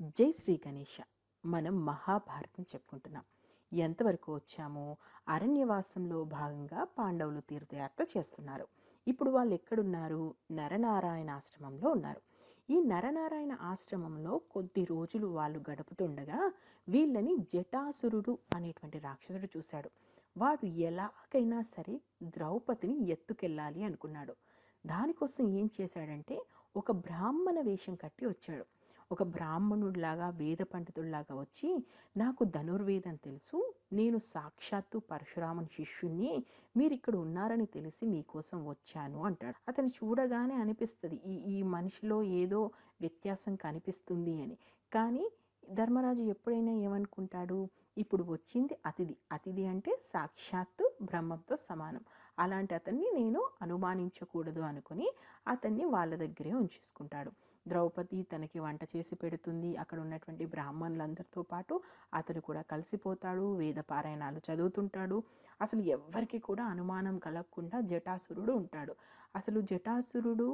జై శ్రీ గణేష మనం మహాభారతం చెప్పుకుంటున్నాం. ఎంతవరకు వచ్చామో అరణ్యవాసంలో భాగంగా పాండవులు తీర్థయాత్ర చేస్తున్నారు. ఇప్పుడు వాళ్ళు ఎక్కడున్నారు? నరనారాయణ ఆశ్రమంలో ఉన్నారు. ఈ నరనారాయణ ఆశ్రమంలో కొద్ది రోజులు వాళ్ళు గడుపుతుండగా వీళ్ళని జటాసురుడు అనేటువంటి రాక్షసుడు చూశాడు. వాడు ఎలాగైనా సరే ద్రౌపదిని ఎత్తుకెళ్ళాలి అనుకున్నాడు. దానికోసం ఏం చేశాడంటే ఒక బ్రాహ్మణ వేషం కట్టి వచ్చాడు. ఒక బ్రాహ్మణుడిలాగా వేద పండితుడిలాగా వచ్చి నాకు ధనుర్వేదం తెలుసు నేను సాక్షాత్తు పరశురాముని శిష్యుణ్ణి మీరు ఇక్కడ ఉన్నారని తెలిసి మీకోసం వచ్చాను అంటాడు. అతను చూడగానే అనిపిస్తుంది ఈ ఈ మనిషిలో ఏదో వ్యత్యాసం కనిపిస్తుంది అని. కానీ ధర్మరాజు ఎప్పుడైనా ఏమనుకుంటాడు? ఇప్పుడు వచ్చింది అతిథి. అతిథి అంటే సాక్షాత్తు బ్రహ్మంతో సమానం. అలాంటి అతన్ని నేను అనుమానించకూడదు అనుకుని అతన్ని వాళ్ళ దగ్గరే ఉంచేసుకుంటాడు. ద్రౌపది తనకి వంట చేసి పెడుతుంది. అక్కడ ఉన్నటువంటి బ్రాహ్మణులందరితో పాటు అతను కూడా కలిసిపోతాడు. వేద పారాయణాలు చదువుతుంటాడు. అసలు ఎవ్వరికి కూడా అనుమానం కలగకుండా జటాసురుడు ఉంటాడు. అసలు జటాసురుడు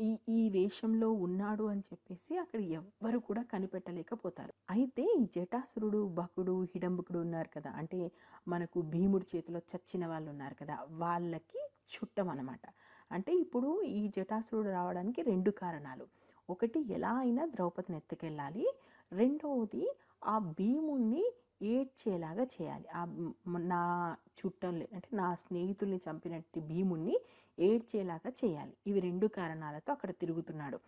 ఈ ఈ వేషంలో ఉన్నాడు అని చెప్పేసి అక్కడ ఎవ్వరు కూడా కనిపెట్టలేకపోతారు. అయితే ఈ జటాసురుడు బకుడు హిడంబకుడు ఉన్నారు కదా. అంటే మనకు భీముడి చేతిలో చచ్చిన వాళ్ళు ఉన్నారు కదా. వాళ్ళకి చుట్టం అనమాట అంటే ఇప్పుడు ఈ జటాసురుడు రావడానికి రెండు కారణాలు. ఒకటి ఎలా అయినా ద్రౌపదిని ఎత్తుకెళ్ళాలి. రెండవది ఆ భీముణ్ణి ఏడ్చేలాగా చేయాలి. ఆ నా చుట్టం అంటే నా స్నేహితుల్ని చంపినట్టు భీముణ్ణి ఏడ్చేలాగా చేయాలి. ఇవి రెండు కారణాలతో అక్కడ తిరుగుతున్నాడు.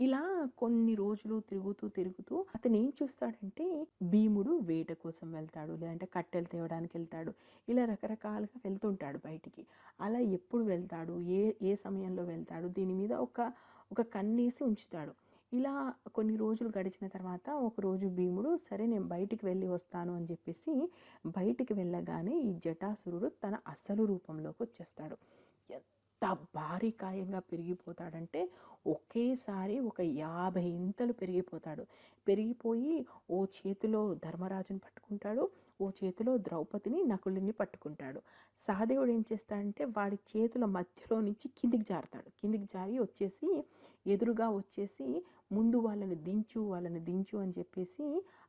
ఇలా కొన్ని రోజులు తిరుగుతూ తిరుగుతూ అతను ఏం చూస్తాడంటే భీముడు వేట కోసం వెళ్తాడు లేదంటే కట్టెలు తేవడానికి వెళ్తాడు ఇలా రకరకాలుగా వెళ్తుంటాడు బయటికి. అలా ఎప్పుడు వెళ్తాడు? ఏ ఏ సమయంలో వెళ్తాడు? దీని మీద ఒక ఒక కన్నేసి ఉంచుతాడు. ఇలా కొన్ని రోజులు గడిచిన తర్వాత ఒకరోజు భీముడు సరే నేను బయటికి వెళ్ళి వస్తాను అని చెప్పేసి బయటికి వెళ్ళగానే ఈ జటాసురుడు తన అసలు రూపంలోకి వచ్చేస్తాడు. ఎంత భారీ కాయంగా పెరిగిపోతాడంటే ఒకేసారి ఒక యాభై ఇంతలు పెరిగిపోతాడు. పెరిగిపోయి ఓ చేతిలో ధర్మరాజుని పట్టుకుంటాడు ఓ చేతిలో ద్రౌపదిని నకులుని పట్టుకుంటాడు. సహదేవుడు ఏం చేస్తాడంటే వాడి చేతుల మధ్యలో నుంచి కిందికి జారుతాడు. కిందికి జారి వచ్చేసి ఎదురుగా వచ్చేసి ముందు వాళ్ళని దించు వాళ్ళని దించు అని చెప్పేసి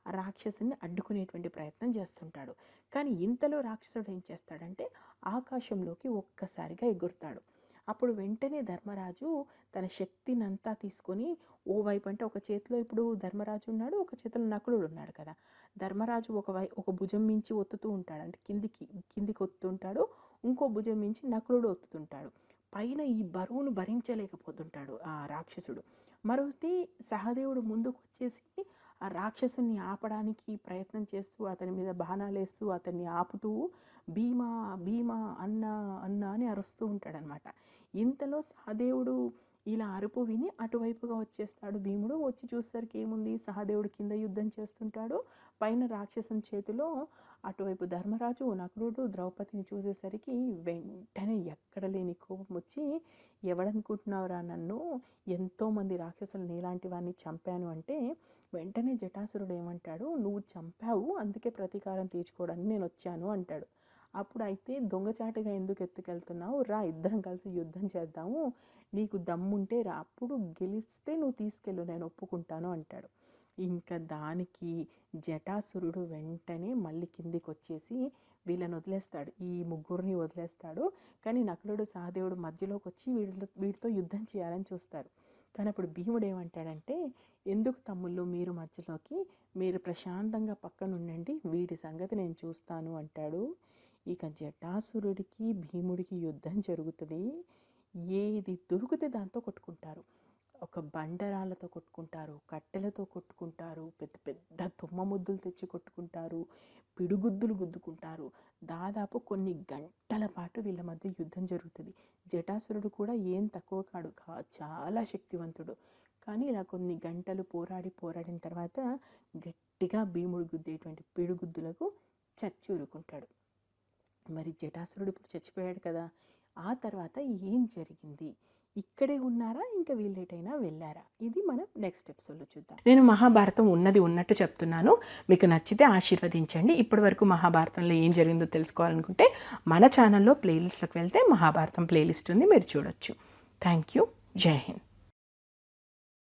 ఆ రాక్షసుని అడ్డుకునేటువంటి ప్రయత్నం చేస్తుంటాడు. కానీ ఇంతలో రాక్షసుడు ఏం చేస్తాడంటే ఆకాశంలోకి ఒక్కసారిగా ఎగురుతాడు. అప్పుడు వెంటనే ధర్మరాజు తన శక్తినంతా తీసుకొని ఓవైపు అంటే ఒక చేతిలో ఇప్పుడు ధర్మరాజు ఉన్నాడు ఒక చేతిలో నకులుడు ఉన్నాడు కదా. ధర్మరాజు ఒక వై ఒక భుజం మించి ఒత్తుతూ ఉంటాడు. అంటే కిందికి కిందికి ఒత్తుంటాడు ఇంకో భుజం మించి నకులుడు ఒత్తుతుంటాడు. పైన ఈ బరువును భరించలేకపోతుంటాడు ఆ రాక్షసుడు. మరొకటి సహదేవుడు ముందుకు వచ్చేసి ఆ రాక్షసుని ఆపడానికి ప్రయత్నం చేస్తూ అతని మీద బాణాలు వేస్తూ అతన్ని ఆపుతూ భీమా భీమా అన్న అన్న అని అరుస్తూ ఉంటాడనమాట. ఇంతలో సహదేవుడు ఇలా అరుపు విని అటువైపుగా వచ్చేస్తాడు భీముడు. వచ్చి చూసేసరికి ఏముంది? సహదేవుడు కింద యుద్ధం చేస్తుంటాడు. పైన రాక్షసం చేతిలో అటువైపు ధర్మరాజు నకులుడు ద్రౌపదిని చూసేసరికి వెంటనే ఎక్కడ లేని కోపం వచ్చి ఎవడనుకుంటున్నావురా నన్ను? ఎంతోమంది రాక్షసులు నీలాంటి వాడిని చంపాను అంటే వెంటనే జటాసురుడు ఏమంటాడు? నువ్వు చంపావు అందుకే ప్రతీకారం తీర్చుకోవడానికి నేను వచ్చాను అంటాడు. అప్పుడు అయితే దొంగచాటుగా ఎందుకు ఎత్తుకెళ్తున్నావు? రా ఇద్దరం కలిసి యుద్ధం చేద్దాము. నీకు దమ్ముంటే రా. అప్పుడు గెలిస్తే నువ్వు తీసుకెళ్ళు నేను ఒప్పుకుంటాను అంటాడు. ఇంకా దానికి జటాసురుడు వెంటనే మళ్ళీ కిందికి వచ్చేసి వీళ్ళని వదిలేస్తాడు. ఈ ముగ్గురిని వదిలేస్తాడు. కానీ నకులుడు సహదేవుడు మధ్యలోకి వచ్చి వీళ్ళతో వీటితో యుద్ధం చేయాలని చూస్తారు. కానీ అప్పుడు భీముడు ఏమంటాడంటే ఎందుకు తమ్ముళ్ళు మీరు మధ్యలోకి? మీరు ప్రశాంతంగా పక్కన ఉండండి వీడి సంగతి నేను చూస్తాను అంటాడు. ఇక జటాసురుడికి భీముడికి యుద్ధం జరుగుతుంది. ఏది దొరికితే దాంతో కొట్టుకుంటారు. ఒక బండరాలతో కొట్టుకుంటారు కట్టెలతో కొట్టుకుంటారు పెద్ద పెద్ద తుమ్మ ముద్దులు తెచ్చి కొట్టుకుంటారు పిడుగుద్దులు గుద్దుకుంటారు. దాదాపు కొన్ని గంటల పాటు వీళ్ళ మధ్య యుద్ధం జరుగుతుంది. జటాసురుడు కూడా ఏం తక్కువ కాడు కా చాలా శక్తివంతుడు. కానీ ఇలా కొన్ని గంటలు పోరాడి పోరాడిన తర్వాత గట్టిగా భీముడు గుద్దేటువంటి పిడుగుద్దులకు చచ్చి ఊరుకుంటాడు. మరి జటాసురుడు ఇప్పుడు చచ్చిపోయాడు కదా. ఆ తర్వాత ఏం జరిగింది? ఇక్కడే ఉన్నారా? ఇంకా వీళ్ళేటైనా వెళ్ళారా? ఇది మనం నెక్స్ట్ ఎపిసోడ్లో చూద్దాం. నేను మహాభారతం ఉన్నది ఉన్నట్టు చెప్తున్నాను. మీకు నచ్చితే ఆశీర్వదించండి. ఇప్పటి వరకు మహాభారతంలో ఏం జరిగిందో తెలుసుకోవాలనుకుంటే మన ఛానల్లో ప్లేలిస్ట్లోకి వెళ్తే మహాభారతం ప్లేలిస్ట్ ఉంది. మీరు చూడొచ్చు. థ్యాంక్ యూ జై హింద్